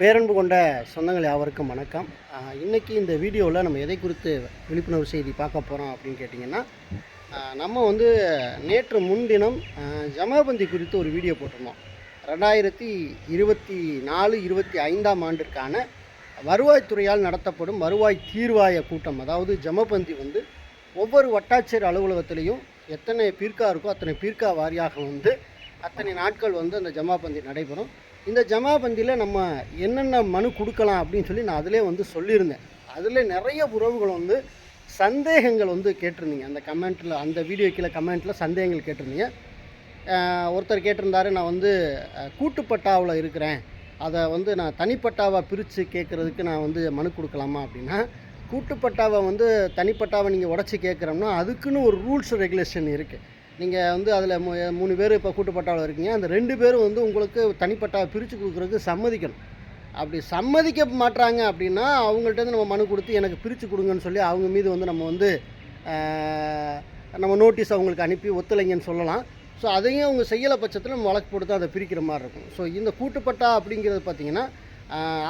பேரன்பு கொண்ட சொந்தங்கள் யாவருக்கும் வணக்கம். இன்றைக்கி இந்த வீடியோவில் நம்ம எதை குறித்து விழிப்புணர்வு செய்தி பார்க்க போகிறோம் அப்படின்னு கேட்டிங்கன்னா நம்ம வந்து நேற்று முன்தினம் ஜமாபந்தி குறித்து ஒரு வீடியோ போட்டிருந்தோம். ரெண்டாயிரத்தி இருபத்தி நாலு இருபத்தி ஐந்தாம் ஆண்டிற்கான வருவாய்த்துறையால் நடத்தப்படும் வருவாய் தீர்வாய கூட்டம். அதாவது ஜமபந்தி வந்து ஒவ்வொரு வட்டாட்சியர் அலுவலகத்திலையும் எத்தனை பீர்க்கா இருக்கோ அத்தனை பீர்க்கா வாரியாக வந்து அத்தனை நாட்கள் வந்து அந்த ஜமாபந்தி நடைபெறும். இந்த ஜமாபந்தியில் நம்ம என்னென்ன மனு கொடுக்கலாம் அப்படின்னு சொல்லி நான் அதிலே வந்து சொல்லியிருந்தேன். அதில் நிறைய உறவுகள் வந்து சந்தேகங்கள் வந்து கேட்டிருந்தீங்க. அந்த கமெண்ட்டில் அந்த வீடியோ கீழே கமெண்ட்டில் சந்தேகங்கள் கேட்டிருந்தீங்க. ஒருத்தர் கேட்டிருந்தாரு நான் வந்து கூட்டுப்பட்டாவில் இருக்கிறேன். அதை வந்து நான் தனிப்பட்டாவை பிரித்து கேட்குறதுக்கு நான் வந்து மனு கொடுக்கலாமா? அப்படின்னா கூட்டுப்பட்டாவை வந்து தனிப்பட்டாவை நீங்கள் உடச்சி கேட்குறோம்னா அதுக்குன்னு ஒரு ரூல்ஸ் ரெகுலேஷன் இருக்குது நீங்கள் வந்து அதில் மூ மூணு பேர் இப்போ கூட்டுப்பட்டாவில் இருக்கீங்க. அந்த ரெண்டு பேரும் வந்து உங்களுக்கு தனிப்பட்ட பிரித்து கொடுக்குறதுக்கு சம்மதிக்கணும். அப்படி சம்மதிக்க மாட்டுறாங்க அப்படின்னா அவங்கள்ட்ட இருந்து நம்ம மனு கொடுத்து எனக்கு பிரித்து கொடுங்கன்னு சொல்லி அவங்க மீது வந்து நம்ம வந்து நம்ம நோட்டீஸ் அவங்களுக்கு அனுப்பி ஒத்துழைங்கன்னு சொல்லலாம். ஸோ அதையும் அவங்க செய்யலை பட்சத்தில் நம்ம வழக்கு போட்டு தான் அதை பிரிக்கிற மாதிரி இருக்கும். ஸோ இந்த கூட்டுப்பட்டா அப்படிங்கிறது பார்த்திங்கன்னா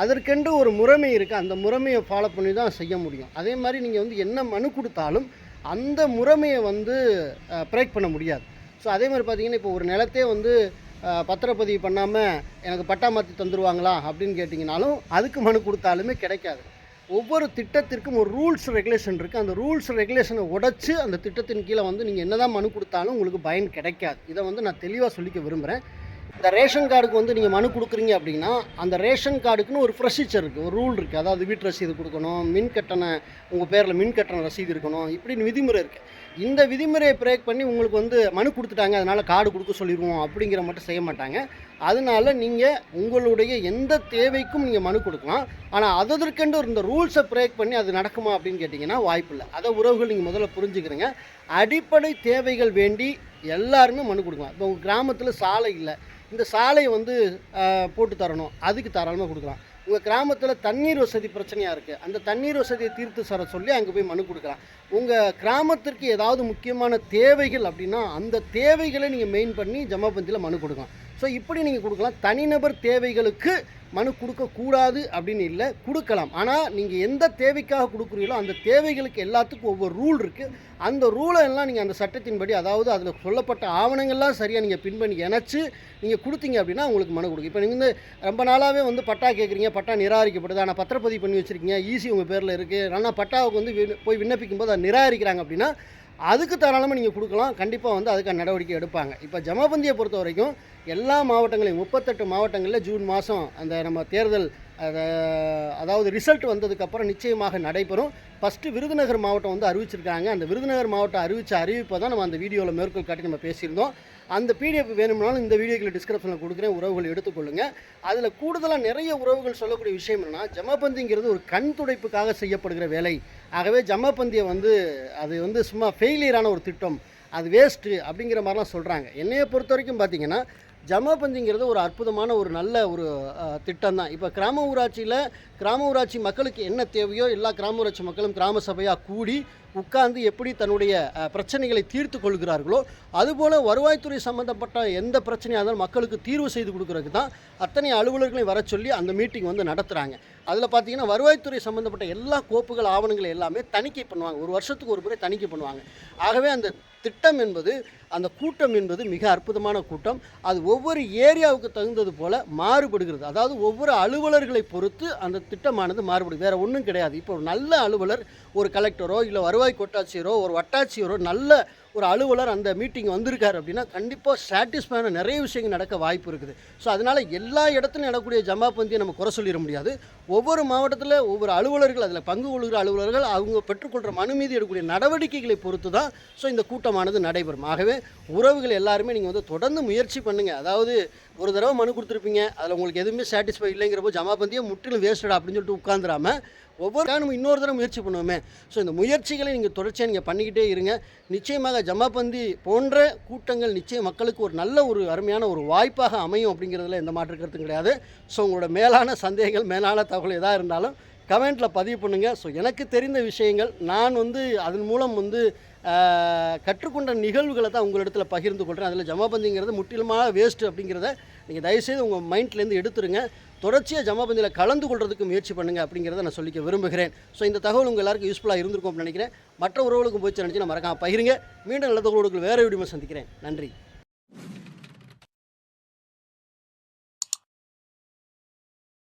அதற்கென்று ஒரு முறைமை இருக்குது அந்த முறைமையை ஃபாலோ பண்ணி தான் செய்ய முடியும். அதே மாதிரி நீங்கள் வந்து என்ன மனு கொடுத்தாலும் அந்த முறைமையை வந்து பிரேக் பண்ண முடியாது. ஸோ அதே மாதிரி பார்த்தீங்கன்னா இப்போ ஒரு நிலத்தே வந்து பத்திரப்பதிவு பண்ணாமல் எனக்கு பட்டா மாற்றி தந்துருவாங்களா அப்படின்னு கேட்டிங்கனாலும் அதுக்கு மனு கொடுத்தாலுமே கிடைக்காது. ஒவ்வொரு திட்டத்திற்கும் ஒரு ரூல்ஸ் ரெகுலேஷன் இருக்குது அந்த ரூல்ஸ் ரெகுலேஷனை உடச்சி அந்த திட்டத்தின் கீழே வந்து நீங்கள் என்னதான் மனு கொடுத்தாலும் உங்களுக்கு பயன் கிடைக்காது. இதை வந்து நான் தெளிவாக சொல்லிக்க விரும்புகிறேன் இந்த ரேஷன் கார்டுக்கு வந்து நீங்கள் மனு கொடுக்குறீங்க அப்படின்னா அந்த ரேஷன் கார்டுக்குன்னு ஒரு ப்ரொசீஜர் இருக்குது ஒரு ரூல் இருக்குது அதாவது வீட்டு ரசீது கொடுக்கணும் மின் கட்டண உங்கள் பேரில் மின் கட்டண ரசீது இருக்கணும் இப்படின்னு விதிமுறை இருக்குது இந்த விதிமுறையை பிரேக் பண்ணி உங்களுக்கு வந்து மனு கொடுத்துட்டாங்க அதனால் கார்டு கொடுக்க சொல்லிடுவோம் அப்படிங்கிற மட்டும் செய்ய மாட்டாங்க. அதனால நீங்கள் உங்களுடைய எந்த தேவைக்கும் நீங்கள் மனு கொடுக்கலாம். ஆனால் அதற்கென்று இந்த ரூல்ஸை பிரேக் பண்ணி அது நடக்குமா அப்படின்னு கேட்டிங்கன்னா வாய்ப்பில்லை அதை உறவுகள் நீங்கள் முதல்ல புரிஞ்சுக்கிறீங்க. அடிப்படை தேவைகள் வேண்டி எல்லாருமே மனு கொடுக்கலாம். இப்போ உங்கள் கிராமத்தில் சாலை இல்லை. இந்த சாலையை வந்து போட்டு தரணும். அதுக்கு தாராளமாக கொடுக்கலாம். உங்கள் கிராமத்தில் தண்ணீர் வசதி பிரச்சனையாக இருக்குது அந்த தண்ணீர் வசதியை தீர்த்து சர சொல்லி அங்கே போய் மனு கொடுக்கலாம். உங்கள் கிராமத்திற்கு ஏதாவது முக்கியமான தேவைகள் அப்படின்னா அந்த தேவைகளை நீங்கள் மெயின் பண்ணி ஜமாபந்தியில் மனு கொடுக்கலாம். ஸோ இப்படி நீங்கள் கொடுக்கலாம். தனிநபர் தேவைகளுக்கு மனு கொடுக்கக்கூடாது அப்படின்னு இல்லை கொடுக்கலாம். ஆனால் நீங்கள் எந்த தேவைக்காக கொடுக்குறீங்களோ அந்த தேவைகளுக்கு எல்லாத்துக்கும் ஒவ்வொரு ரூல் இருக்குது அந்த ரூலை எல்லாம் நீங்கள் அந்த சட்டத்தின்படி அதாவது அதில் சொல்லப்பட்ட ஆவணங்கள்லாம் சரியாக நீங்கள் பின்பணி இணைச்சி நீங்கள் கொடுத்தீங்க அப்படின்னா உங்களுக்கு மனு கொடுக்கும். இப்போ நீங்கள் வந்து ரொம்ப நாளாகவே வந்து பட்டா கேட்குறீங்க பட்டா நிராகரிக்கப்படுது. ஆனால் பத்திரப்பதிவு பண்ணி வச்சுருக்கீங்க ஈஸி உங்கள் பேரில் இருக்குது ஆனால் பட்டாவுக்கு வந்து போய் விண்ணப்பிக்கும் போது அதை நிராகரிக்கிறாங்க அப்படின்னா அதுக்கு தாராளமாக நீங்கள் கொடுக்கலாம். கண்டிப்பாக வந்து அதுக்கான நடவடிக்கை எடுப்பாங்க. இப்போ ஜமாபந்தியை பொறுத்த வரைக்கும் எல்லா மாவட்டங்களையும் முப்பத்தெட்டு மாவட்டங்களில் ஜூன் மாதம் அந்த நம்ம தேர்தல் அதாவது ரிசல்ட் வந்ததுக்கப்புறம் நிச்சயமாக நடைபெறும். ஃபஸ்ட்டு விருதுநகர் மாவட்டம் வந்து அறிவிச்சிருக்காங்க. அந்த விருதுநகர் மாவட்டம் அறிவித்த அறிவிப்பை தான் நம்ம அந்த வீடியோவில் மேற்கோள் காட்டி நம்ம பேசியிருந்தோம். அந்த பிடிஎஃப் வேணும்னாலும் இந்த வீடியோக்களை டிஸ்கிரிப்ஷனில் கொடுக்குறேன். உறவுகள் எடுத்துக்கொள்ளுங்க. அதில் கூடுதலாக நிறைய உறவுகள் சொல்லக்கூடிய விஷயம் என்னன்னா ஜமபந்திங்கிறது ஒரு கண் துடைப்புக்காக செய்யப்படுகிற வேலை. ஆகவே ஜமபந்தியை வந்து அது வந்து சும்மா ஃபெயிலியரான ஒரு திட்டம். அது வேஸ்ட்டு அப்படிங்கிற மாதிரிலாம் சொல்கிறாங்க என்னையை பொறுத்த வரைக்கும் பார்த்தீங்கன்னா ஜமாபந்திங்கிறது ஒரு அற்புதமான ஒரு நல்ல ஒரு திட்டம் தான் இப்போ கிராம ஊராட்சியில் கிராம ஊராட்சி மக்களுக்கு என்ன தேவையோ எல்லா கிராம ஊராட்சி மக்களும் கிராம சபையாக கூடி உட்கார்ந்து எப்படி தன்னுடைய பிரச்சனைகளை தீர்த்து கொள்கிறார்களோ அதுபோல் வருவாய்த்துறை சம்மந்தப்பட்ட எந்த பிரச்சனையாக இருந்தாலும் மக்களுக்கு தீர்வு செய்து கொடுக்குறதுக்கு தான் அத்தனை அலுவலர்களையும் வர சொல்லி அந்த மீட்டிங் வந்து நடத்துகிறாங்க அதில் பார்த்தீங்கன்னா வருவாய்த்துறை சம்மந்தப்பட்ட எல்லா கோப்புகள் ஆவணங்கள் எல்லாமே தணிக்கை பண்ணுவாங்க. ஒரு வருஷத்துக்கு ஒரு முறை தணிக்கை பண்ணுவாங்க. ஆகவே அந்த திட்டம் என்பது அந்த கூட்டம் என்பது மிக அற்புதமான கூட்டம். அது ஒவ்வொரு ஏரியாவுக்கு தகுந்தது போல மாறுபடுகிறது. அதாவது ஒவ்வொரு அலுவலர்களை பொறுத்து அந்த திட்டமானது மாறுபடுது வேறு ஒன்றும் கிடையாது. இப்போ ஒரு நல்ல அலுவலர் ஒரு கலெக்டரோ இல்லை வருவாய் கோட்டாட்சியரோ ஒரு வட்டாட்சியரோ நல்ல ஒரு அலுவலர் அந்த மீட்டிங் வந்திருக்காரு அப்படின்னா கண்டிப்பாக சாட்டிஸ்ஃபைடான நிறைய விஷயங்கள் நடக்க வாய்ப்பு இருக்குது. ஸோ அதனால் எல்லா இடத்துலையும் நடக்கக்கூடிய ஜமாபந்தியை நம்ம குறை சொல்லிட முடியாது. ஒவ்வொரு மாவட்டத்தில் ஒவ்வொரு அலுவலர்கள் அதில் பங்கு கொள்கிற அலுவலர்கள் அவங்க பெற்றுக்கொள்கிற மனு மீது எடுக்கக்கூடிய நடவடிக்கைகளை பொறுத்து தான் ஸோ இந்த கூட்டமானது நடைபெறும். ஆகவே உறவுகள் எல்லாருமே நீங்கள் வந்து தொடர்ந்து முயற்சி பண்ணுங்கள் அதாவது ஒரு தடவை மனு கொடுத்துருப்பீங்க. அதில் உங்களுக்கு எதுவுமே சாட்டிஸ்ஃபை இல்லைங்கிறப்போ ஜமாபந்தியை முற்றிலும் வேஸ்டடா அப்படின்னு சொல்லிட்டு உட்காந்துராம ஒவ்வொரு நம்ம இன்னொரு தடவை முயற்சி பண்ணுவோமே. ஸோ இந்த முயற்சிகளை நீங்கள் தொடர்ச்சியாக நீங்கள் பண்ணிக்கிட்டே இருங்க. நிச்சயமாக ஜமாபந்தி போன்ற கூட்டங்கள் நிச்சயம் மக்களுக்கு ஒரு நல்ல ஒரு அருமையான ஒரு வாய்ப்பாக அமையும் அப்படிங்கிறதுல எந்த மாற்று கருத்தும் கிடையாது. ஸோ உங்களோட மேலான சந்தேகங்கள் மேலான தகவல் எதாக இருந்தாலும் கமெண்ட்டில் பதிவு பண்ணுங்கள் ஸோ எனக்கு தெரிந்த விஷயங்கள் நான் வந்து அதன் மூலம் வந்து கற்றுக்கொண்ட நிகழ்வுகளை தான் உங்களிடத்தில் பகிர்ந்து கொள்கிறேன் அதில் ஜமாபந்திங்கிறது முற்றிலுமாக வேஸ்ட்டு அப்படிங்கிறத நீங்கள் தயவுசெய்து உங்கள் மைண்ட்லேருந்து எடுத்துருங்க. தொடர்ச்சியாக ஜமாபந்தியில் கலந்து கொள்கிறதுக்கு முயற்சி பண்ணுங்கள் அப்படிங்கிறத நான் சொல்லிக்க விரும்புகிறேன். ஸோ இந்த தகவல் உங்கள் எல்லாருக்கும் யூஸ்ஃபுல்லாக இருந்திருக்கும் அப்படின்னு நினைக்கிறேன். மற்ற உறவுகளுக்கும் போய் நினச்சி நான் மறக்காம பகிருங்க. மீண்டும் நல்ல தகவலோடு வேறு வீடியோ சந்திக்கிறேன். நன்றி.